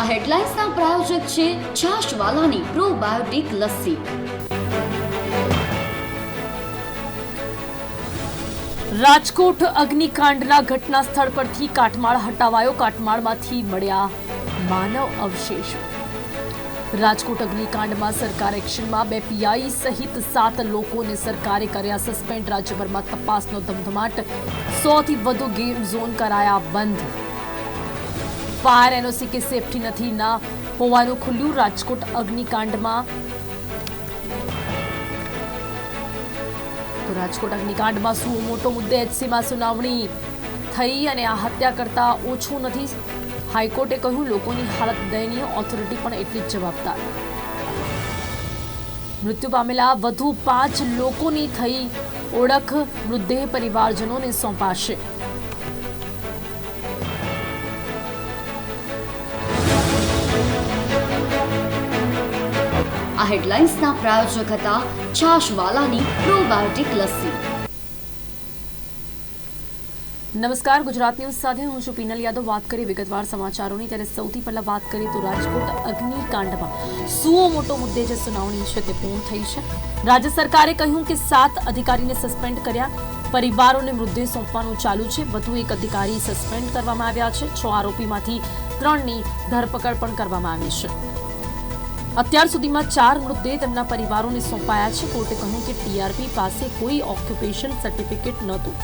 આ હેડલાઇન્સના પ્રાયોજક છે છાશવાલાની પ્રોબાયોટિક લસ્સી. રાજકોટ અગ્નિકાંડના ઘટના સ્થળ પરથી કાટમાળ હટાવાયો, કાટમાળમાંથી મળ્યા માનવ અવશેષો. રાજકોટ અગ્નિકાંડમાં સરકાર એક્શનમાં, બે પીઆઈ સહિત સાત લોકોને સરકારે કર્યા સસ્પેન્ડ, રાજ્યભરમાં તપાસનો ધમધમાટ. સોથી વધુ ગેમ ઝોન કરાયા બંધ. ફાયર એનઓસી કે સેફટી નથી. ના હોવાનું ખુલ્લું રાજકોટ અગ્નિકાંડમાં. તો રાજકોટ અગ્નિકાંડમાં શું મોટો મુદ્દે એચસીમાં સુનાવણી થઈ અને આ હત્યા કરતા ઓછું નથી? હાઈકોર્ટે કહ્યું, લોકોની હાલત દયનીય ઓથોરિટી પણ એટલી જ જવાબદાર. મૃત્યુ પામેલા વધુ પાંચ લોકોની થઈ ઓળખ, મૃતદેહ પરિવારજનોને સોંપાશે. હેડલાઇન્સના પ્રાયોજક હતા છાશવાલાની પ્રોબાયોટિક લસ્સી. નમસ્કાર, ગુજરાત ન્યૂઝ સાથે હું છું પીનલ યાદવ. વાત કરીએ વિગતવાર સમાચારોની, ત્યારે સૌથી પહેલા વાત કરીએ તો રાજકોટ અગ્નિકાંડમાં. સુઓ મોટો મુદ્દે જે સુનાવણી છે તે પૂર્ણ થઈ છે. રાજ્ય સરકારે કહ્યું કે સાત અધિકારીને સસ્પેન્ડ કર્યા. પરિવારોને મૃતદેહ સોંપવાનું ચાલુ છે. વધુ એક અધિકારી સસ્પેન્ડ કરવામાં આવ્યા છે. છ આરોપીમાંથી ત્રણની ધરપકડ પણ કરવામાં આવી છે. અત્યાર સુધીમાં ચાર મૃતદેહ તેમના પરિવારોને સોંપાયા છે. કોર્ટે કહ્યું કે ટીઆરપી પાસે કોઈ ઓક્યુપેશન સર્ટિફિકેટ નહોતું.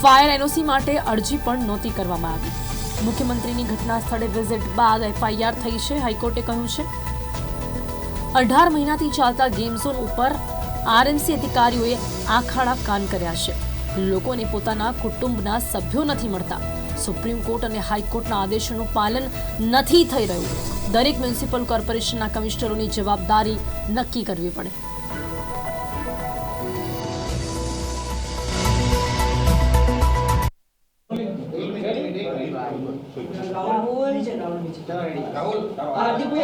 ફાયર એનઓસી માટે અરજી પણ નહોતી કરવામાં આવી. મુખ્યમંત્રીની ઘટના સ્થળે વિઝિટ બાદ એફઆઈઆર થઈ છે. હાઈકોર્ટે કહ્યું છે, અઢાર મહિનાથી ચાલતા ગેમ ઝોન ઉપર આરએમસી અધિકારીઓએ આખાડા કાન કર્યા છે. લોકોને પોતાના કુટુંબના સભ્યો નથી મળતા. સુપ્રીમ કોર્ટ અને હાઈકોર્ટના આદેશોનું પાલન નથી થઈ રહ્યું. દરેક મ્યુનિસિપલ કોર્પોરેશનના કમિશનરોની જવાબદારી નક્કી કરવી પડે.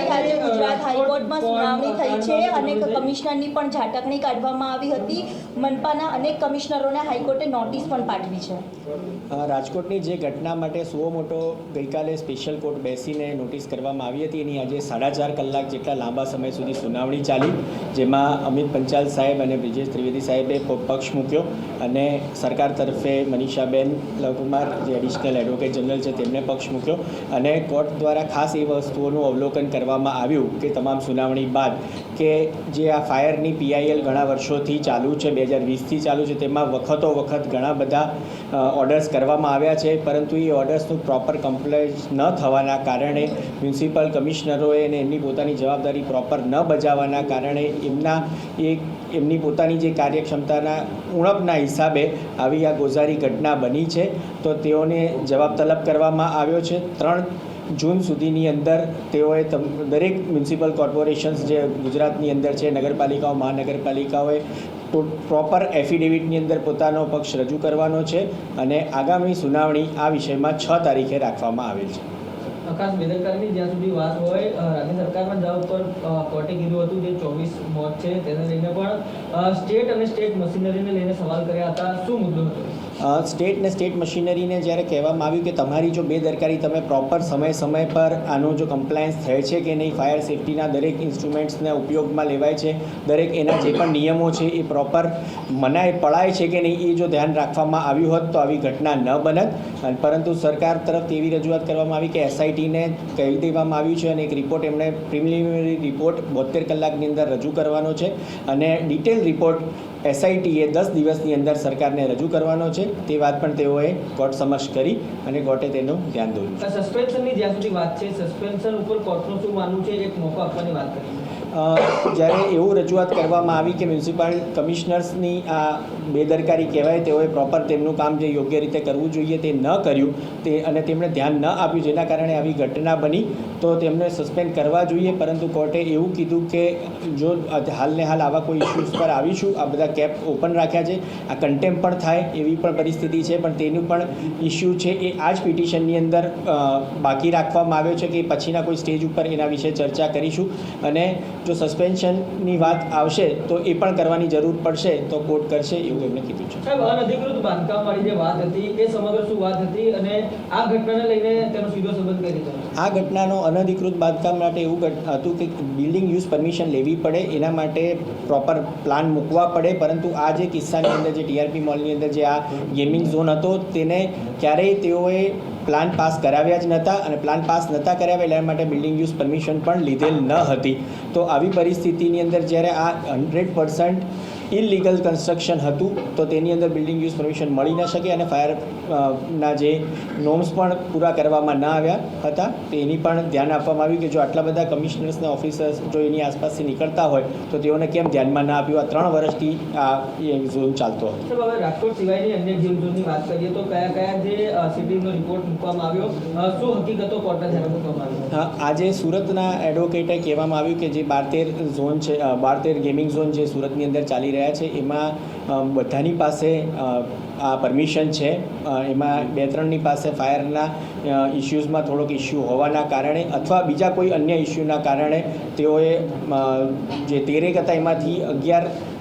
ખાતે ગુજરાત હાઈકોર્ટમાં સુનાવણી થઈ છે અને કમિશનરની પણ ઝાટકણી કાઢવામાં આવી હતી. મનપાના અનેક કમિશનરોને હાઈકોર્ટે નોટિસ પણ પાઠવી છે. રાજકોટની જે ઘટના માટે સુઓ મોટો ગઈકાલે સ્પેશિયલ કોર્ટ બેસીને નોટિસ કરવામાં આવી હતી એની આજે સાડા ચાર કલાક જેટલા લાંબા સમય સુધી સુનાવણી ચાલી જેમાં અમિત પંચાલ સાહેબ અને બ્રિજેશ ત્રિવેદી સાહેબે પક્ષ મૂક્યો અને સરકાર તરફે મનીષાબેન લવકુમાર જે એડિશનલ એડવોકેટ જનરલ છે તેમને પક્ષ મૂક્યો અને કોર્ટ દ્વારા ખાસ એ વસ્તુઓનું અવલોકન કરવામાં આવ્યું કે તમામ સુનાવણી બાદ કે જે આ ફાયરની પીઆઈએલ ઘણા વર્ષોથી ચાલુ છે, બે હજાર વીસથી ચાલુ છે, તેમાં વખતો વખત ઘણા બધા ઓર્ડર્સ કરવામાં આવ્યા છે, પરંતુ એ ઓર્ડર્સનું પ્રોપર કમ્પ્લાયન્સ ન થવાના કારણે મ્યુનિસિપલ કમિશનરોએ અને એમની પોતાની જવાબદારી પ્રોપર ન બજાવવાના કારણે એમના એ, એમની પોતાની જે કાર્યક્ષમતાના ઉણપના હિસાબે આવી આ ગોઝારી ઘટના બની છે. તો તેઓને જવાબ તલબ કરવામાં આવ્યો છે. ત્રણ જૂન સુધીની અંદર તેઓએ દરેક મ્યુનિસિપલ કોર્પોરેશન્સ જે ગુજરાતની અંદર છે નગરપાલિકાઓ મહાનગરપાલિકાઓએ પ્રોપર એફિડેવિટની અંદર પોતાનો પક્ષ રજૂ કરવાનો છે અને આગામી સુનાવણી આ વિષયમાં છ તારીખે રાખવામાં આવેલ છે. આકાશ બેદરકારની જ્યાં સુધી વાત હોય રાજ્ય સરકારમાં ઉપર અ, કોર્ટે કીધું હતું જે ચોવીસ મોત છે તેને લઈને પણ સ્ટેટ અને સ્ટેટ મશીનરીને લઈને સવાલ કર્યા હતા. શું મુદ્દો હતો? સ્ટેટ ને સ્ટેટ મશીનરીને જ્યારે કહેવામાં આવ્યું કે તમારી જો બેદરકારી તમે પ્રોપર સમય સમય પર આનું જો કમ્પ્લાયન્સ થાય છે કે નહીં ફાયર સેફટીના દરેક ઇન્સ્ટ્રુમેન્ટ્સને ઉપયોગમાં લેવાય છે, દરેક એના જે પણ નિયમો છે એ પ્રોપર મનાય પડાય છે કે નહીં એ જો ધ્યાન રાખવામાં આવ્યું હોત તો આવી ઘટના ન બનત. પરંતુ સરકાર તરફથી એવી રજૂઆત કરવામાં આવી કે એસઆઈટીને કહી દેવામાં આવ્યું છે અને એક રિપોર્ટ એમણે પ્રિલિમિનરી રિપોર્ટ બોતેર કલાકની અંદર રજૂ કરવાનો છે. અને ડિટેલ રિપોર્ટ એસઆઈટીએ દસ દિવસની અંદર સરકારને રજૂ કરવાનો છે. તે વાત પણ તેઓએ કોર્ટ સમક્ષ કરી અને કોર્ટે તેનું ધ્યાન દોર્યું. સસ્પેન્શનની જ્યાં સુધી વાત છે, સસ્પેન્શન ઉપર કોર્ટનું શું માનવું છે એક મોકો આપવાની વાત કરી. જ્યારે એવું રજૂઆત કરવામાં આવી કે મ્યુનિસિપલ કમિશનર્સની આ બેદરકારી કહેવાય, તેઓએ પ્રોપર તેમનું કામ જે યોગ્ય રીતે કરવું જોઈએ તે ન કર્યું, તે અને તેમણે ધ્યાન ન આપ્યું જેના કારણે આવી ઘટના બની, તો તેમને સસ્પેન્ડ કરવા જોઈએ. પરંતુ કોર્ટે એવું કીધું કે જો હાલને હાલ આવા કોઈ ઇસ્યુઝ પર આવીશું, આ બધા કેપ ઓપન રાખ્યા છે, આ કન્ટેમ્પ પણ થાય એવી પણ પરિસ્થિતિ છે, પણ તેનું પણ ઇસ્યુ છે એ આ જ પિટિશનની અંદર બાકી રાખવામાં આવ્યો છે કે પછીના કોઈ સ્ટેજ ઉપર એના વિશે ચર્ચા કરીશું. અને જો સસ્પેન્શનની વાત આવશે તો એ પણ કરવાની જરૂર પડશે તો કોર્ટ કરશે એવું એમને કીધું છે. સાહેબ અનધિકૃત બાંધકામ વાળી જે વાત હતી એ સમગ્ર શું વાત હતી અને આ ઘટનાને લઈને તેનો સીધો સંબંધ કરી દીધો આ ઘટનાનો અનધિકૃત બાંધકામ માટે એવું હતું કે બિલ્ડિંગ યુઝ પરમિશન લેવી પડે એના માટે પ્રોપર પ્લાન મૂકવા પડે પરંતુ આ જે કિસ્સાની અંદર જે ટીઆરપી મોલની અંદર જે આ ગેમિંગ ઝોન હતો તેને ક્યારેય તેઓએ પ્લાન પાસ કરાવ્યા જ નહોતા અને પ્લાન પાસ નહોતા કરાવ્યા એટલા માટે બિલ્ડિંગ યુઝ પરમિશન પણ લીધેલ ન હતી. તો આવી પરિસ્થિતિની અંદર જ્યારે આ હંડ્રેડ પર્સન્ટ ઇલીગલ કન્સ્ટ્રક્શન હતું તો તેની અંદર બિલ્ડિંગ યુઝ પરમિશન મળી ન શકે અને ફાયર ના જે નોર્મ્સ પણ પૂરા કરવામાં ન આવ્યા હતા. તેની પણ ધ્યાન આપવામાં આવ્યું કે જો આટલા બધા કમિશનર્સના ઓફિસર્સ જો એની આસપાસથી નીકળતા હોય તો તેઓને કેમ ધ્યાનમાં ના આપ્યું આ ત્રણ વર્ષથી આ ઝોન ચાલતો હતો. રાજકોટ સિવાયની અન્ય જીવ ઝોનની વાત કરીએ તો કયા કયા જે સિટીનો રિપોર્ટ મૂકવામાં આવ્યો? શું હકીકતો કોર્ટના ધ્યાને મૂકવામાં આવ્યો આજે સુરતના એડવોકેટે કહેવામાં આવ્યું કે જે બાર તેર ઝોન છે બાર તેર ગેમિંગ ઝોન જે સુરતની અંદર ચાલી રહ્યા છે, એમાં બધાની પાસે આ પરમિશન છે. એમાં બે ત્રણની પાસે ફાયરના ઇસ્યુઝમાં થોડોક ઇસ્યુ હોવાના કારણે અથવા બીજા કોઈ અન્ય ઇસ્યુના કારણે તેઓએ જે તેરેક હતા એમાંથી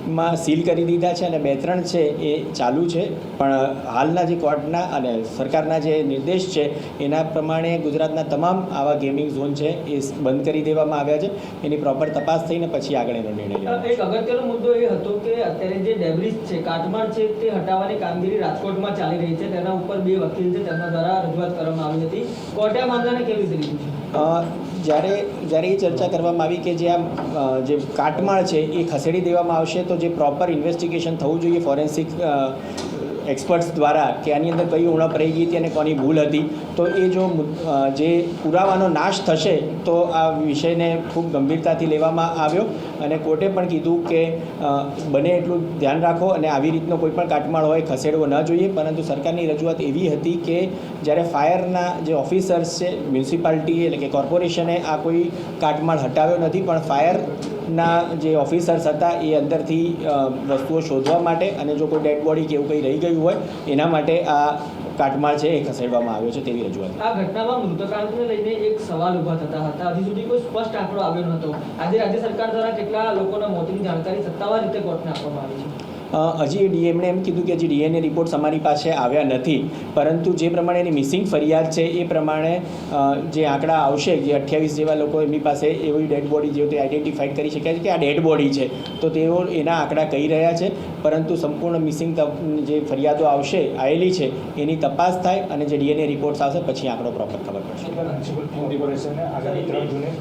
અગિયારમાં સીલ કરી દીધા છે અને બે ત્રણ છે એ ચાલુ છે. પણ હાલના જે કોર્ટના અને સરકારના જે નિર્દેશ છે એના પ્રમાણે ગુજરાતના તમામ આવા ગેમિંગ ઝોન છે એ બંધ કરી દેવામાં આવ્યા છે. એની પ્રોપર તપાસ થઈને પછી આગળ એનો નિર્ણય એક અગત્યનો મુદ્દો એ હતો કે અત્યારે જે ડેબ્રિજ છે કાટમાળ છે તે હટાવવાની કામગીરી રાજકોટમાં ચાલી રહી છે. તેના ઉપર બે વકીલ છે તેમના દ્વારા રજૂઆત કરવામાં આવી હતી. કોર્ટે મામલાને કેવી રીતે લીધું છે? જ્યારે જ્યારે એ ચર્ચા કરવામાં આવી કે જે આ જે કાટમાળ છે એ ખસેડી દેવામાં આવશે, તો જે પ્રોપર ઇન્વેસ્ટિગેશન થવું જોઈએ ફોરેન્સિક એક્સપર્ટ્સ દ્વારા કે આની અંદર કઈ ઉણપ રહી ગઈ હતી અને કોની ભૂલ હતી, તો એ જો જે પુરાવાનો નાશ થશે, તો આ વિષયને ખૂબ ગંભીરતાથી લેવામાં આવ્યો. અને કોર્ટે પણ કીધું કે બને એટલું ધ્યાન રાખો અને આવી રીતનો કોઈ પણ કાટમાળ હોય, ખસેડવો ન જોઈએ. પરંતુ સરકારની રજૂઆત એવી હતી કે, જ્યારે ફાયરના જે ઓફિસર્સ છે, મ્યુનિસિપાલિટી એટલે કે કોર્પોરેશને આ કોઈ કાટમાળ હટાવ્યો નથી, પણ ફાયરના જે ઓફિસર્સ હતા, એ અંદરથી વસ્તુઓ શોધવા માટે અને જો કોઈ ડેડ બોડી કે એવું કંઈ રહી ગયું હોય, એના માટે આ કાટમાળ છે એ ખસેડવામાં આવ્યો છે તેવી રજૂઆત. આ ઘટનામાં મૃતકાંતને લઈને એક સવાલ ઊભા થતા હતા. હજી સુધી કોઈ સ્પષ્ટ આંકડો આવ્યો નહોતો. આજે રાજ્ય સરકાર દ્વારા કેટલા લોકોના મોતની જાણકારી સત્તાવાર રીતે કોર્ટને આપવામાં આવી છે? હજી ડી એમણે એમ કીધું કે હજી ડીએનએ રિપોર્ટ્સ અમારી પાસે આવ્યા નથી. પરંતુ જે પ્રમાણે એની મિસિંગ ફરિયાદ છે, એ પ્રમાણે જે આંકડા આવશે, જે અઠ્યાવીસ જેવા લોકો એમની પાસે એવી ડેડ બોડી જેવું તે આઈડેન્ટિફાઈ કરી શક્યા છે કે આ ડેડ બોડી છે. તો તેઓ એના આંકડા કહી રહ્યા છે, પરંતુ સંપૂર્ણ મિસિંગ જે ફરિયાદો આવશે આવેલી છે, એની તપાસ થાય અને જે ડીએનએ રિપોર્ટ્સ આવશે, પછી આંકડો પ્રોપર ખબર પડશે.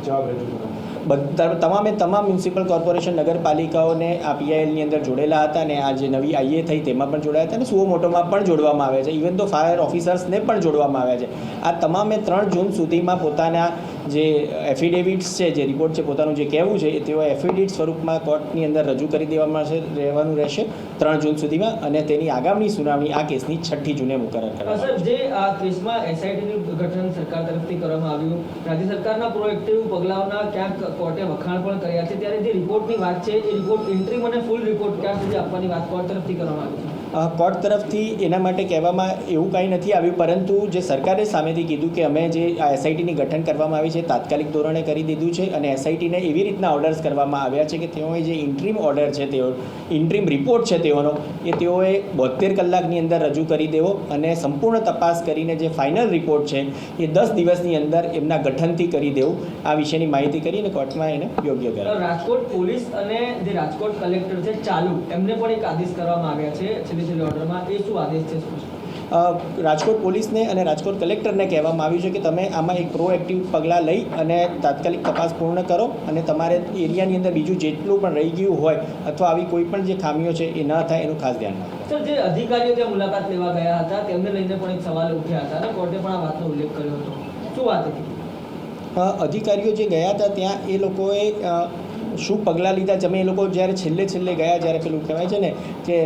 જવાબ રજૂ તમામે તમામ મ્યુનિસિપલ કોર્પોરેશન નગરપાલિકાઓને આ પીઆઈએલની અંદર જોડેલા હતા અને આ જે નવી આઈએ થઈ તેમાં પણ જોડાયા હતા અને સુઓ મોટોમાં પણ જોડવામાં આવ્યા છે. ઇવન તો ફાયર ઓફિસર્સને પણ જોડવામાં આવ્યા છે. આ તમામે ત્રણ જૂન સુધીમાં પોતાના જે એફિડેવિટ્સ છે જે રિપોર્ટ છે પોતાનું જે કહેવું છે એ તેઓ એફિડેવિટ સ્વરૂપમાં કોર્ટની અંદર રજૂ કરી દેવામાં છે રહેવાનું રહેશે ત્રણ જૂન સુધીમાં અને તેની આગામી સુનાવણી આ કેસની છઠ્ઠી જૂને મુકરર કરવામાં સર જે આ કેસમાં એસઆઈટીનું ગઠન સરકાર તરફથી કરવામાં આવ્યું રાજ્ય સરકારના પ્રોએક્ટિવ પગલાઓના ક્યાંક કોર્ટે વખાણ પણ કર્યા છે ત્યારે જે રિપોર્ટની વાત છે એ રિપોર્ટ ઇન્ટ્રીમ અને ફૂલ રિપોર્ટ ક્યાં સુધી આપવાની વાત કોર્ટ તરફથી કરવામાં આવી છે? કોર્ટ તરફથી એના માટે કહેવામાં એવું કાંઈ નથી આવ્યું, પરંતુ જે સરકારે સામેથી કીધું કે અમે જે આ એસઆઈટીની ગઠન કરવામાં આવી છે, તાત્કાલિક ધોરણે કરી દીધું છે અને એસઆઈટીને એવી રીતના ઓર્ડર્સ કરવામાં આવ્યા છે કે તેઓએ જે ઇન્ટ્રીમ ઓર્ડર છે તેઓ ઇન્ટ્રીમ રિપોર્ટ છે તેઓનો, એ તેઓએ બોતેર કલાકની અંદર રજૂ કરી દેવો અને સંપૂર્ણ તપાસ કરીને જે ફાઇનલ રિપોર્ટ છે, એ દસ દિવસની અંદર એમના ગઠનથી કરી દેવું. આ વિશેની માહિતી કરીને કોર્ટમાં એને યોગ્ય કરે રાજકોટ પોલીસ અને જે રાજકોટ કલેક્ટર છે, ચાલુ, એમને પણ એક આદેશ કરવામાં આવ્યા છે. છેલ્લી ઓર્ડરમાં એ શું આદેશ છે રાજકોટ પોલીસને અને રાજકોટ કલેક્ટરને કહેવામાં આવ્યું છે કે તમે આમાં એક પ્રોએક્ટિવ પગલાં લઈ અને તાત્કાલિક તપાસ પૂર્ણ કરો અને તમારે એરિયાની અંદર બીજું જેટલું પણ રહી ગયું હોય અથવા આવી કોઈ પણ જે ખામીઓ છે એ ન થાય એનું ખાસ ધ્યાન રાખો. સર જે અધિકારીઓ ત્યાં મુલાકાત લેવા ગયા હતા તેમને લઈને પણ એક સવાલ ઉઠ્યા હતા અને કોર્ટે પણ આ વાતનો ઉલ્લેખ કર્યો હતો. શું વાત હતી? અધિકારીઓ જે ગયા હતા ત્યાં એ લોકોએ શું પગલાં લીધા? તમે એ લોકો જ્યારે છેલ્લે છેલ્લે ગયા જ્યારે પેલું કહેવાય છે ને કે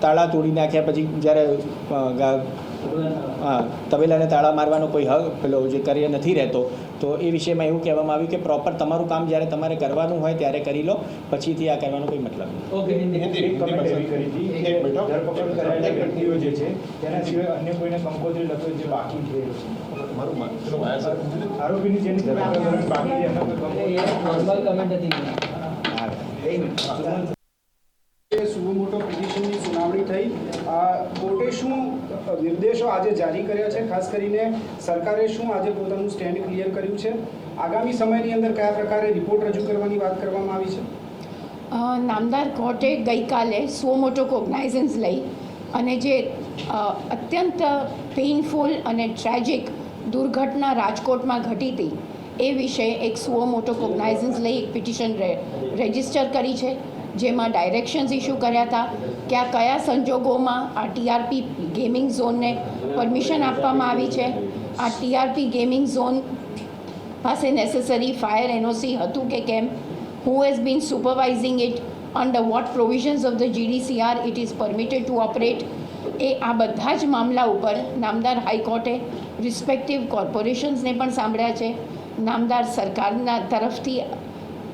તાળા તોડી નાખ્યા પછી જ્યારે હા તબેલાને તાળા મારવાનો કોઈ હક પેલો જે કાર્ય નથી રહેતો તો એ વિષયમાં એવું કહેવામાં આવ્યું કે પ્રોપર તમારું કામ જ્યારે તમારે કરવાનું હોય ત્યારે કરી લો પછીથી આ કરવાનો કોઈ મતલબ નથી. જે છે. તેના સિવાય અન્ય કોઈને કંકોત્રી લખ્યો જે બાકી છે. આરોપીની જેની બાકી છે એમનો કોઈ કંકોત્રી એ નોર્મલ કમેન્ટ હતી સુવો મોટો પિટિશનની સુનાવણી થઈ. કોર્ટે શું નિર્દેશો આજે જારી કર્યા છે? ખાસ કરીને સરકારે શું આજે પોતાનું સ્ટેન્ડ ક્લિયર કર્યું છે? આગામી સમયની અંદર કયા પ્રકારે રિપોર્ટ રજૂ કરવાની વાત કરવામાં આવી છે? નામદાર કોર્ટે ગઈકાલે સો મોટો કોગ્નાઇઝન્સ લઈ અને જે અત્યંત પેઇનફુલ અને ટ્રેજિક દુર્ઘટના રાજકોટમાં ઘટી હતી, એ વિશે એક સુઓ મોટો કોગ્નાઇઝન્સ લઈ એક પિટિશન રજિસ્ટર કરી છે. જેમાં ડાયરેક્શન્સ ઇસ્યુ કર્યા હતા. કે આ કયા સંજોગોમાં આ ટીઆરપી ગેમિંગ ઝોનને પરમિશન આપવામાં આવી છે? આ ટીઆરપી ગેમિંગ ઝોન પાસે નેસેસરી ફાયર એનઓસી હતું કે કેમ? Who has been supervising it under what provisions of the GDCR it is permitted to operate a આ બધા જ મામલા ઉપર નામદાર હાઈકોર્ટે રિસ્પેક્ટિવ કોર્પોરેશન્સને પણ સાંભળ્યા છે. નામદાર સરકારના તરફથી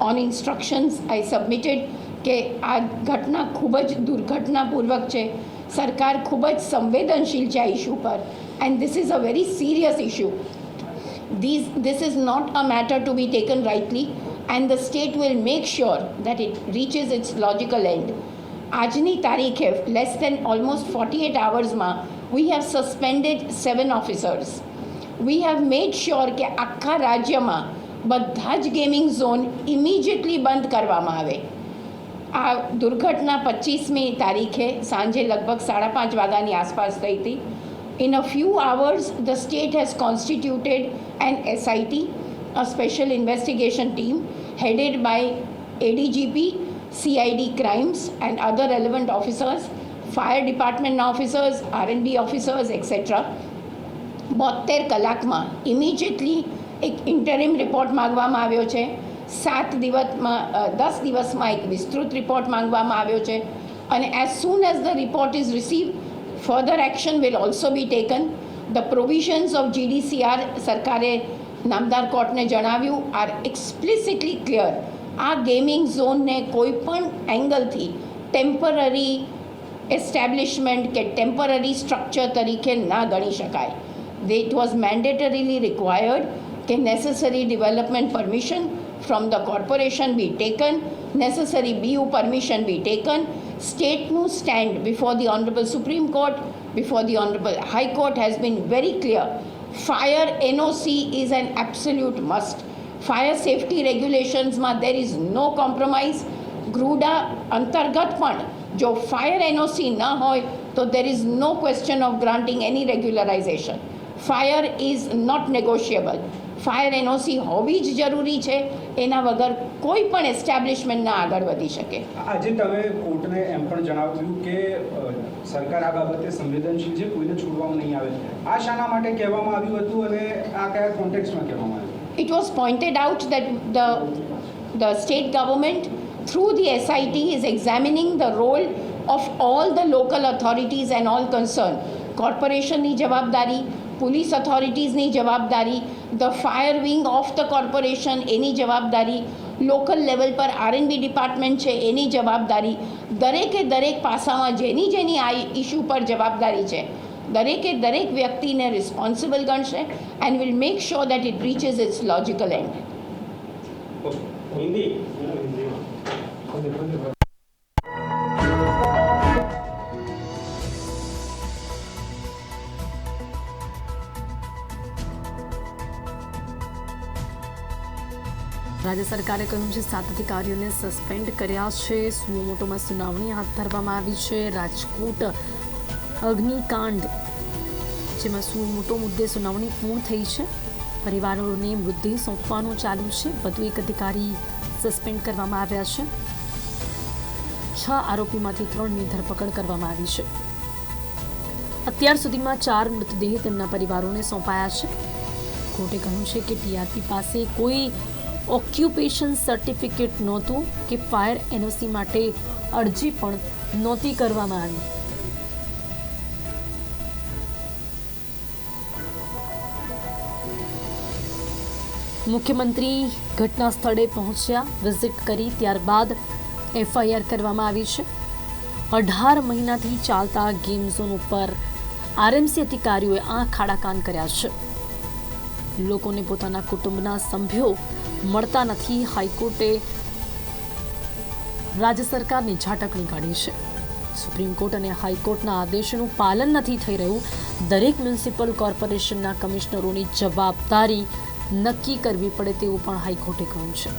ઓન ઇન્સ્ટ્રક્શન્સ આઈ સબમિટેડ કે આ ઘટના ખૂબ જ દુર્ઘટનાપૂર્વક છે. સરકાર ખૂબ જ સંવેદનશીલ છે આ ઇસ્યુ પર. And this is a very serious issue these, this is not a matter to be taken rightly and the state will make sure that it reaches its logical end. આજની તારીખે less than almost forty eight આવર્સમાં we have suspended seven officers we have made sure કે આખા રાજ્યમાં બધા જ gaming zone immediately બંધ કરવામાં આવે. આ દુર્ઘટના પચીસમી તારીખે સાંજે લગભગ સાડા પાંચ વાગ્યાની આસપાસ થઈ હતી. In a few hours the state has constituted an SIT a special investigation team headed by ADGP CID crimes and other relevant officers fire ડિપાર્ટમેન્ટના officers RNB officers etcetera બોતેર કલાકમાં ઇમિજિએટલી એક ઇન્ટરિમ રિપોર્ટ માંગવામાં આવ્યો છે. સાત દિવસમાં દસ દિવસમાં એક વિસ્તૃત રિપોર્ટ માંગવામાં આવ્યો છે. અને as soon as the report is receive further action will also be taken the provisions of GDCR સરકારે નામદાર કોર્ટને જણાવ્યું આર એક્સપ્લિસિટલી ક્લિયર આ ગેમિંગ ઝોનને કોઈ પણ એંગલથી ટેમ્પરરી એસ્ટેબ્લિશમેન્ટ કે ટેમ્પરરી સ્ટ્રક્ચર તરીકે ના ગણી શકાય. ઇટ વોઝ મેન્ડેટરીલી રિક્વાયર્ડ કે necessary development permission from the corporation be taken necessary BU permission be taken સ્ટેટનું stand before the honourable supreme court before the honourable high court has been very clear fire NOC is an absolute must fire safety રેગ્યુલેશન્સમાં there is no compromise GRUDA અંતર્ગત પણ જો fire NOC ન હોય તો there is no question of granting any regularisation fire is not negotiable Fire NOC હોવી જ જરૂરી છે એના વગર કોઈ પણ એસ્ટાબ્લિશમેન્ટ ના આગળ વધી શકે. આજે તમે કોર્ટને એમ પણ જણાવ્યું કે સરકાર આ બાબતે સંવેદનશીલ છે કોઈને છોડવામાં નહીં આવે. આ શાના માટે કહેવામાં આવ્યું હતું અને આ કયા કોન્ટેક્સમાં કહેવામાં આવ્યું? It was pointed out that the the state government through the SIT is examining the role of all the local authorities and all concern કોર્પોરેશનની જવાબદારી પોલીસ ઓથોરિટીઝની જવાબદારી the fire wing of the corporation એની જવાબદારી local level પર RNB department છે એની જવાબદારી દરેકે દરેક પાસામાં જેની જેની આ ઇસ્યુ પર જવાબદારી છે દરેકે દરેક વ્યક્તિને responsible ગણશે and will make sure that it reaches its logical end રાજ્ય સરકારે કહ્યું છે, સાત અધિકારીઓને સસ્પેન્ડ કર્યા છે. સુમોટોમાં સુનાવણી હાથ ધરવામાં આવી છે. રાજકોટ અગ્નિકાંડ, જેમાં સુમોટો મુદ્દે સુનાવણી પૂર્ણ થઈ છે. પરિવારોને મૃતદેહ સોંપવાનું ચાલુ છે. વધુ એક અધિકારી સસ્પેન્ડ કરવામાં આવ્યા છે. છ આરોપીમાંથી ત્રણની ધરપકડ કરવામાં આવી છે. અત્યાર સુધીમાં ચાર મૃતદેહ તેમના પરિવારોને સોંપાયા છે. કોર્ટે કહ્યું છે કે ટીઆરપી પાસે કોઈ ઓક્યુપેશન સર્ટિફિકેટ નહોતું કે ફાયર એનઓસી માટે અરજી પણ નહોતી કરવામાં આવી. મુખ્યમંત્રી ઘટના સ્થળે પહોંચ્યા, વિઝિટ કરી, ત્યારબાદ એફઆઈઆર કરવામાં આવી છે. અઢાર મહિનાથી ચાલતા ગેમ ઝોન ઉપર આરએમસી અધિકારીઓએ આંખ ખાડાકાન કર્યા છે. લોકોને પોતાના કુટુંબના સભ્યો મળતા નથી. હાઈકોર્ટે રાજ્ય સરકારની ઝાટકણી કાઢી છે. સુપ્રીમ કોર્ટ અને હાઈકોર્ટના આદેશનું પાલન નથી થઈ રહ્યું. દરેક મ્યુનિસિપલ કોર્પોરેશનના કમિશનરોની જવાબદારી નક્કી કરવી પડે તેવું પણ હાઈકોર્ટે કહ્યું છે.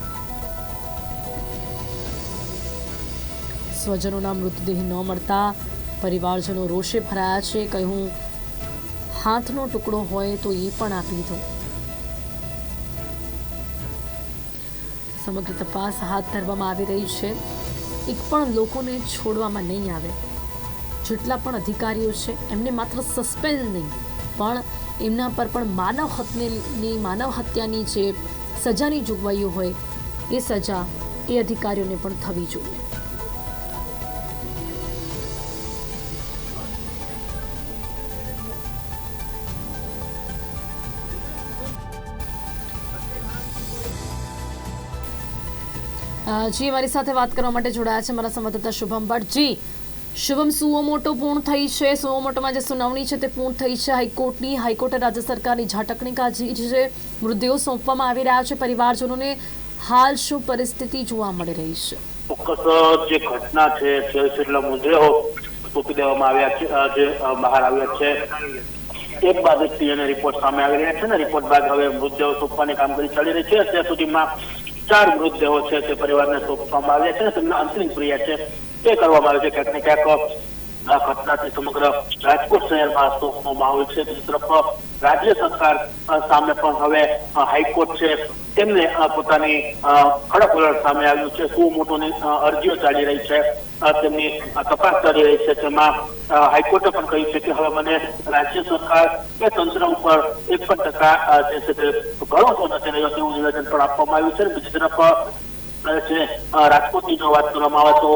સ્વજનોના મૃતદેહ ન મળતા પરિવારજનો રોષે ભરાયા છે. કહ્યું, હાથનો ટુકડો હોય તો એ પણ આપી દો સમગ્ર તપાસ હાથ ધરવામાં આવી રહી છે. એક પણ લોકોને છોડવામાં નહીં આવે. જેટલા પણ અધિકારીઓ છે, એમને માત્ર સસ્પેન્ડ નહીં, પણ એમના પર પણ માનવ હત્યાની માનવ હત્યાની જે સજાની જોગવાઈઓ હોય, એ સજા એ અધિકારીઓને પણ થવી જોઈએ. જી, મારી સાથે વાત કરવા માટે જોડાયા છે મારા સંવાદદાતા શુભમ ભટ્ટ જી શુભમ, સુઓ મોટો પૂર્ણ થઈ છે. સુઓ મોટોમાં જે સુનાવણી છે તે પૂર્ણ થઈ છે. હાઈકોર્ટની, હાઈકોર્ટે રાજ્ય સરકારની ઝાટકણી કાઢી છે. મૃતદેહો સોંપવામાં આવી રહ્યા છે. પરિવારજનોને હાલ શું પરિસ્થિતિ જોવા મળી રહી છે? ચોક્કસ, જે ઘટના છે છેલ્લા મૃતદેહો સોંપી દેવામાં આવ્યા છે જે બહાર આવ્યા છે. એક એક રિપોર્ટ સામે આવી રહ્યા છે ને, રિપોર્ટ બાદ હવે મૃતદેહો સોંપવાની કામગીરી ચાલી રહી છે. અત્યાર સુધીમાં ચાર મૃતદેહો છે તે પરિવારને સોંપવામાં આવ્યા છે તેમના અંતિમ ક્રિયા છે તે કરવામાં આવે છે ક્યાંક ને ક્યાંક આ ઘટનાથી સમગ્ર રાજકોટ શહેરમાં શોકનો માહોલ છે. બીજી તરફ રાજ્ય સરકાર સામે પણ હવે હાઈકોર્ટ છે. તેમને પોતાની અ, કડક વલણ સામે આવ્યું છે. શું મોટોની અરજીઓ ચાલી રહી છે. તેમની તપાસ ચાલી રહી છે. તેમાં હાઈકોર્ટે પણ કહ્યું છે કે હવે મને રાજ્ય સરકાર કે તંત્ર ઉપર એક પણ ટકા જે છે તે ભરોસો નથી રહ્યો તેવું નિવેદન પણ આપવામાં આવ્યું છે. બીજી તરફ છે. રાજકોટની જો વાત કરવામાં આવે તો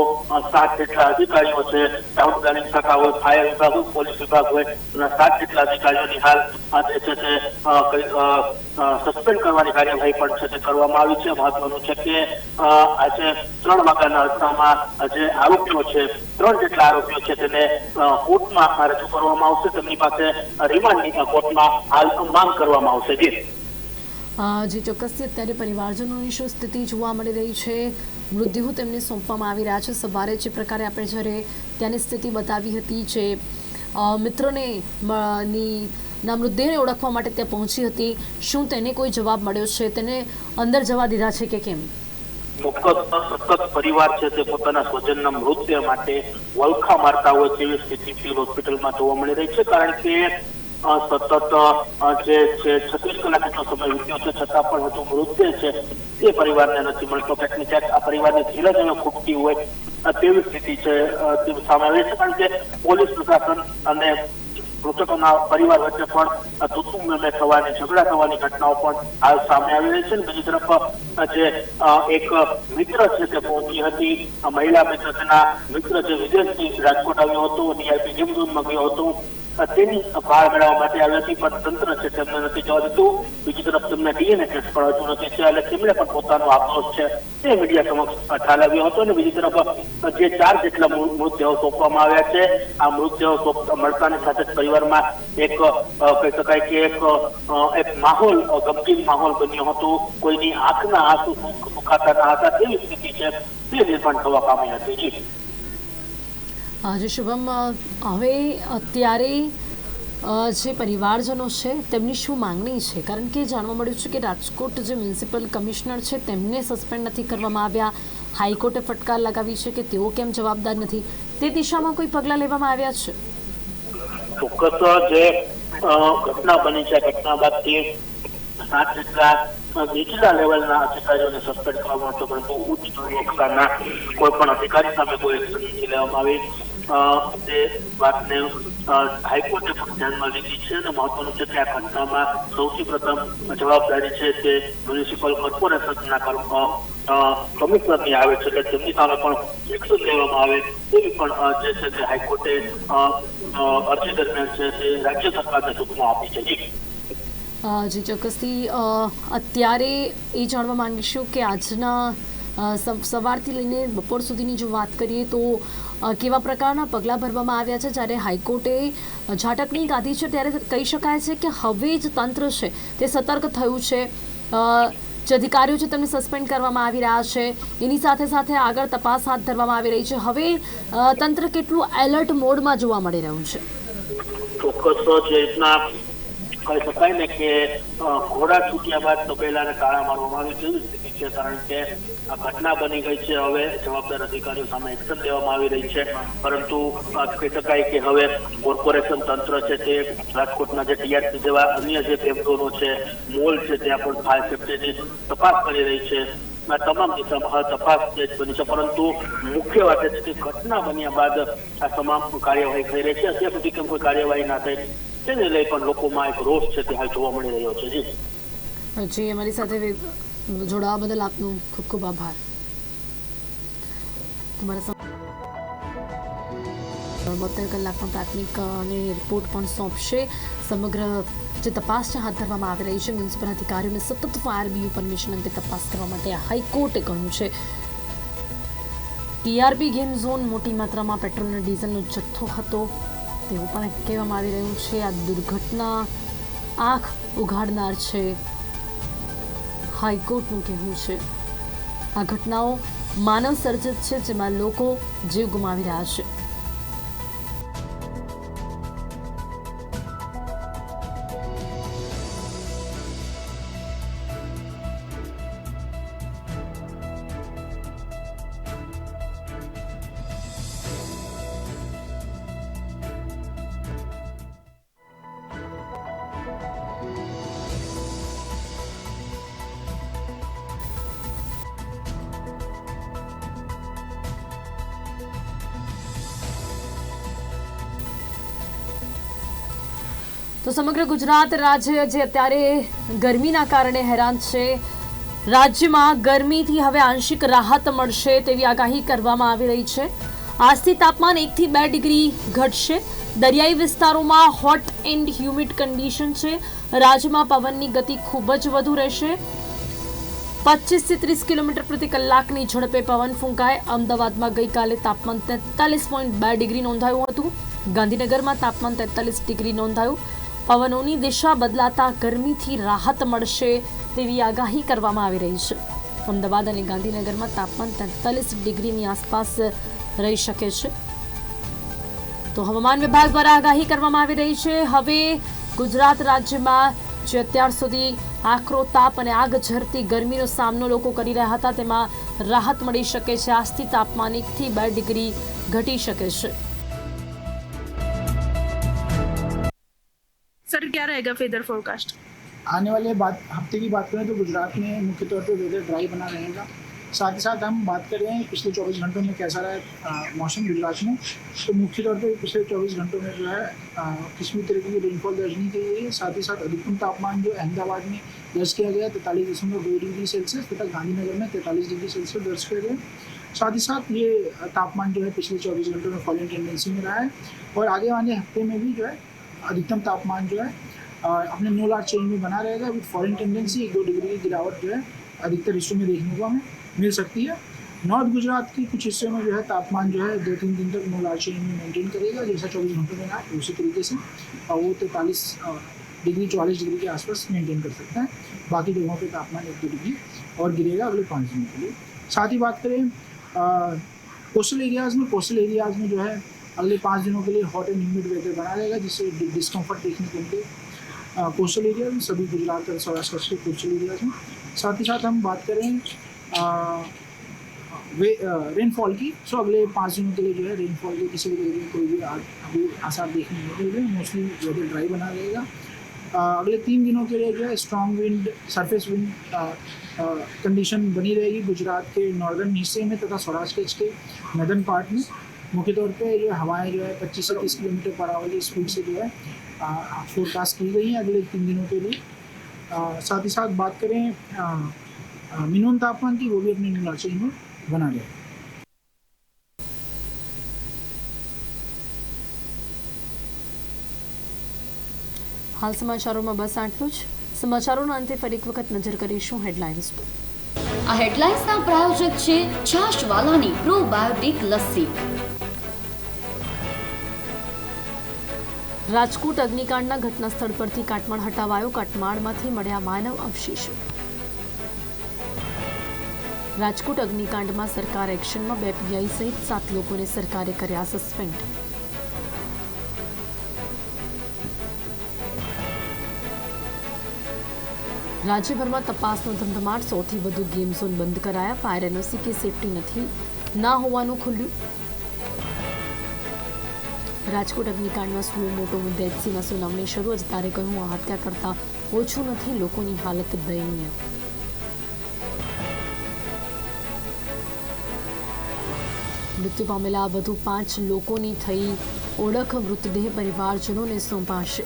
સાત જેટલા અધિકારીઓ છે. ટાઉન પ્લાનિંગ શાખા હોય ફાયર વિભાગ હોય પોલીસ વિભાગ હોય સાત જેટલા અધિકારીઓની હાલ જે છે તે સસ્પેન્ડ કરવાની કાર્યવાહી પણ છે તે કરવામાં આવી છે. મહત્વનું છે કે આજે ત્રણ વાગ્યાના અરસામાં જે આરોપીઓ છે, ત્રણ જેટલા આરોપીઓ છે તેને કોર્ટમાં રજૂ કરવામાં આવશે. તેમની પાસે રિમાન્ડની કોર્ટમાં હાલ માંગ કરવામાં આવશે. જી. જે ચોક્કસથી અત્યારે પરિવારજનોની શું સ્થિતિ જોવા મળી રહી છે, મૃતદેહો તેમને સોંપવામાં આવી રહ્યા છે. સવારે જે પ્રકારે આપણે જ્યારે ત્યાંની સ્થિતિ બતાવી હતી જે મિત્રોને ની મૃતદેહને ઓળખવા માટે ત્યાં પહોંચી હતી, શું તેને કોઈ જવાબ મળ્યો છે? તેને અંદર જવા દીધા છે કે કેમ? ચોક્કસ પરિવાર છે તે પોતાના સ્વજનના મૃતદેહ માટે વલખા મારતા હોય તેવી સ્થિતિ સિવિલ હોસ્પિટલમાં જોવા મળી રહી છે, કારણ કે સતત જે છત્રીસ કલાક સમય વીત્યો છે છતાં પણ હજુ મૃતદેહ છે એ પરિવારને નથી મળતો ક્યાંક ક્યાંક આ પરિવારની ધીરજ હવે ખૂટતી હોય તેવી સ્થિતિ છે સામે આવે છે કારણ કે પોલીસ પ્રશાસન અને મૃતકોના પરિવાર વચ્ચે પણ તુતુમ મેમે થવાની ઝઘડા થવાની ઘટનાઓ પણ હાલ સામે આવી રહી છે અને બીજી તરફ જે એક મિત્ર છે તે પહોંચી હતી મહિલા મિત્ર તેના મિત્ર જે વિદેશથી રાજકોટ આવ્યો હતો ડીઆઈપી જીમ ઝોનમાં ગયો હતો તેની ભાળ મેળવવા માટે આવ્યા હતી પણ તંત્ર છે, તેમને નથી જવા દીધું. બીજી તરફ તેમને ડીએનએ ટેસ્ટ હજુ નથી છે એટલે તેમણે પણ પોતાનો આક્રોશ છે, તે મીડિયા સમક્ષ ઠાલવ્યો હતો અને બીજી તરફ, જે ચાર જેટલા મૃતદેહો સોંપવામાં આવ્યા છે, આ મૃતદેહો મળતાની સાથે પરિવારમાં એક કહી શકાય કે એક એક માહોલ ગમગીન માહોલ બન્યો હતો. કોઈની આંખના આંસુ સુખ- સુખાતા ના હતા, તેવી સ્થિતિ છે, તે નિર્માણ થવા પામી હતી. જી જે શુભમ હવે અત્યારે જે પરિવારજનો છે, તેમની શું માંગણી છે? કારણ કે જાણવા મળ્યું છે કે રાજકોટ જે મ્યુનિસિપલ કમિશનર છે, તેમને સસ્પેન્ડ નથી કરવામાં આવ્યા. હાઈકોર્ટે ફટકાર લગાવી છે કે તેઓ કેમ જવાબદાર નથી. તે દિશામાં કોઈ પગલાં લેવામાં આવ્યા છે? ચોક્કસ જે ઘટના બની છે ઘટના બાદ તે સાત જેટલા નીચલા લેવલના અધિકારીઓને સસ્પેન્ડ કરવામાં આવતો પરંતુ ઉચ્ચ કોઈ પણ અધિકારી સામે કોઈ એક્શન નથી લેવામાં આવી. તે વાતને હાઈકોર્ટે પણ ધ્યાનમાં લીધી છે અને મહત્વનું છે કે આ ઘટનામાં સૌથી પ્રથમ જવાબદારી છે તે મ્યુનિસિપલ કોર્પોરેશનના કમિશનરની આવે છે કે તેમની સામે પણ એક્શન લેવામાં આવે તેવી પણ જે છે તે હાઈકોર્ટે અરજી દરમિયાન છે તે રાજ્ય સરકારને સૂચના આપી છે. જી. ચોક્કસથી અત્યારે એ જાણવા માંગીશું કે આજના સવારથી લઈને બપોર સુધીની જો વાત કરીએ તો કેવા પ્રકારના પગલાં ભરવામાં આવ્યા છે? જ્યારે હાઈકોર્ટે ઝાટકની ગાધી છે ત્યારે કહી શકાય છે કે હવે જ તંત્ર છે, તે સતર્ક થયું છે. જે અધિકારીઓ છે તેમને સસ્પેન્ડ કરવામાં આવી રહ્યા છે. એની સાથે સાથે આગળ તપાસ હાથ ધરવામાં આવી રહી છે. હવે તંત્ર કેટલું એલર્ટ મોડમાં જોવા મળી રહ્યું છે? ચોક્કસ જે રીતના કહી શકાય ને કે ઘોડા છૂટ્યા બાદ તપેલાને તાળા મારવામાં આવી છે. કારણ કે આ ઘટના બની ગઈ છે. હવે જવાબદાર અધિકારીઓ સામે એક્શન લેવામાં આવી રહી છે. પરંતુ કહી શકાય કે હવે કોર્પોરેશન તંત્ર છે તે રાજકોટના જે ટીઆરપી જેવા અન્ય જે ફેમઝોનો છે મોલ છે, ત્યાં પણ ફાયર સેફ્ટીની તપાસ કરી રહી છે. આ તમામ તપાસ જે બની છે. પરંતુ મુખ્ય વાત છે કે ઘટના બન્યા બાદ આ તમામ કાર્યવાહી થઈ રહી છે. અત્યાર સુધી કેમ કોઈ કાર્યવાહી ના થઈ તેને લઈ પણ લોકોમાં એક રોષ છે તે હાલ જોવા મળી રહ્યો છે. જી. જી, અમારી સાથે જોડાવા બદલ આપનો ખૂબ ખૂબ આભાર. તમારા બોતેર કલાકમાં પ્રાથમિક અને રિપોર્ટ પણ સોંપશે. સમગ્ર જે તપાસ હાથ ધરવામાં આવી રહી છે. મ્યુનિસિપલ અધિકારીઓને સતત આરબીયુ પરમિશન અંગે તપાસ કરવા માટે હાઈકોર્ટે કહ્યું છે. ટીઆરપી ગેમ ઝોન મોટી માત્રામાં પેટ્રોલ અને ડીઝલનો જથ્થો હતો. તેવું પણ કહેવામાં આવી રહ્યું છે. આ દુર્ઘટના આંખ ઉઘાડનાર છે. હાઈકોર્ટનું કહેવું છે. આ ઘટનાઓ માનવ સર્જિત છે જેમાં લોકો જીવ ગુમાવી રહ્યા છે. સમગ્ર ગુજરાત રાજ્ય જે અત્યારે ગરમીના કારણે હેરાન છે, રાજ્યમાં ગરમીથી હવે આંશિક રાહત મળશે તેવી આગાહી કરવામાં આવી રહી છે. આજથી તાપમાન એકથી બે ડિગ્રી ઘટશે. દરિયાઈ વિસ્તારોમાં હોટ એન્ડ હ્યુમિડ કન્ડિશન છે. રાજ્યમાં પવનની ગતિ ખૂબ જ વધુ રહેશે. પચીસથી ત્રીસ કિલોમીટર પ્રતિ કલાકની ઝડપે પવન ફૂંકાય. અમદાવાદમાં ગઈકાલે તાપમાન તેતાલીસ પોઈન્ટ બે ડિગ્રી નોંધાયું હતું. ગાંધીનગરમાં તાપમાન તેતાલીસ ડિગ્રી નોંધાયું. પવનોની દિશા બદલાતા ગરમીથી રાહત મળશે તેવી આગાહી કરવામાં આવી રહી છે. અમદાવાદ અને ગાંધીનગરમાં તાપમાન તેતાલીસ ડિગ્રીની આસપાસ રહી શકે છે. તો હવામાન વિભાગ દ્વારા આગાહી કરવામાં આવી રહી છે. હવે ગુજરાત રાજ્યમાં જે અત્યાર સુધી આકરો, તાપ અને આગ ઝરતી ગરમીનો સામનો લોકો કરી રહ્યા હતા, તેમાં રાહત મળી શકે છે. આજથી તાપમાન એકથી બે ડિગ્રી ઘટી શકે છે. सर क्या रहेगा वेदर फोरकास्ट आने वाले बात हफ़्ते की बात करें तो गुजरात में मुख्य तौर पर वेदर ड्राई बना रहेगा। साथ ही साथ हम बात कर रहे हैं पिछले 24 घंटों में कैसा रहा अ, मौसम गुजरात में। तो मुख्य तौर पर पिछले 24 घंटों में जो है किसी भी तरीके की रेनफॉल दर्ज नहीं की गई है। साथ ही साथ अधिकतम तापमान जो अहमदाबाद में दर्ज किया गया तैंतालीस दशमलव दो डिग्री सेल्सियस तथा गांधीनगर में तैंतालीस डिग्री सेल्सियस दर्ज किया गया। साथ ही साथ ये तापमान जो है पिछले 24 घंटों में फॉलिंग टेंडेंसी में रहा है। और आगे आने हफ़्ते में भी जो है अधिकतम तापमान जो है अपने नो न्यूलार चेंज में बना रहेगा। विद फॉरन टेंडेंसी एक दो डिग्री की गिरावट जो है, अधिकतर हिस्सों में देखने को हमें मिल सकती है। नॉर्थ गुजरात के कुछ हिस्सों में जो है, तापमान जो है दो तीन दिन तक न्यूलार चेंज में मेंटेन करेगा। जैसा चौबीस घंटों में रहा उसी तरीके से और वो तैंतालीस डिग्री, चौवालीस डिग्री के आसपास मेंटेन कर सकता है। बाकी जगहों पे तापमान एक दो डिग्री और गिरेगा अगले पाँच दिनों के लिए। साथ ही बात करें कोस्टल एरियाज़ में कोस्टल एरियाज़ में जो है अगले पाँच दिनों के लिए हॉट एंड ह्यूमिड वेदर बना रहेगा, जिससे डिस्कम्फर्ट देखने को मिले। कोस्टल एरिया में सभी गुजरात और सौराष्ट्र के कोस्टल एरियाज़ में। साथ ही साथ हम बात करें वे रेनफॉल की। सो अगले पाँच दिनों के लिए जो है रेनफॉल के किसी भी तरीके की कोई भी अभी आसार देखने नहीं मिल रहे। मोस्टली वेदर ड्राई बना रहेगा। अगले तीन दिनों के लिए जो है strong wind surface wind condition बनी रहेगी गुजरात के नॉर्दर्न हिस्से में तथा सौराष्ट्र के नदर्न पार्ट में। मुख्य तौर पे जो हवाएं जो है पच्चीस से तीस किलोमीटर पर आवर की स्पीड से जो है फोरकास्ट की गई हैं अगले तीन दिनों के लिए आ, साथ ही साथ बात करें मिनिमम तापमान की वो भी अपने नीलाचल में बना रहे હાલ સમાચારોમાં બસ આટલું જ સમાચારોના અંતે ફરી એક વખત નજર કરીશું હેડલાઇન્સ પર આ હેડલાઇન્સના પ્રાયોજક છે છાશવાલાની પ્રોબાયોટિક લસ્સી રાજકોટ અગ્નિકાંડના ઘટના સ્થળ પરથી કાટમાળ હટાવાયો. કાટમાળમાંથી મળ્યા માનવ અવશેષો. રાજકોટ અગ્નિકાંડમાં સરકાર એક્શનમાં બે પીઆઈ સહિત સાત લોકોને સરકારે કર્યા સસ્પેન્ડ. રાજ્યભરમાં તપાસનો ધમધમાટ, સૌથી વધુ ગેમ ઝોન બંધ કરાયા. ફાયર એનઓસી કે સેફટી નથી, ના હોવાનું ખુલ્યું. રાજકોટ અગ્નિકાંડમાં શું મોટો મુદ્દે એચસીમાં સુનાવણી શરૂ જ તારે કહ્યું હત્યા કરતા ઓછું નથી, લોકોની હાલત દયનીય. મૃત્યુ પામેલા વધુ પાંચ લોકોની થઈ ઓળખ, મૃતદેહ પરિવારજનોને સોંપાશે.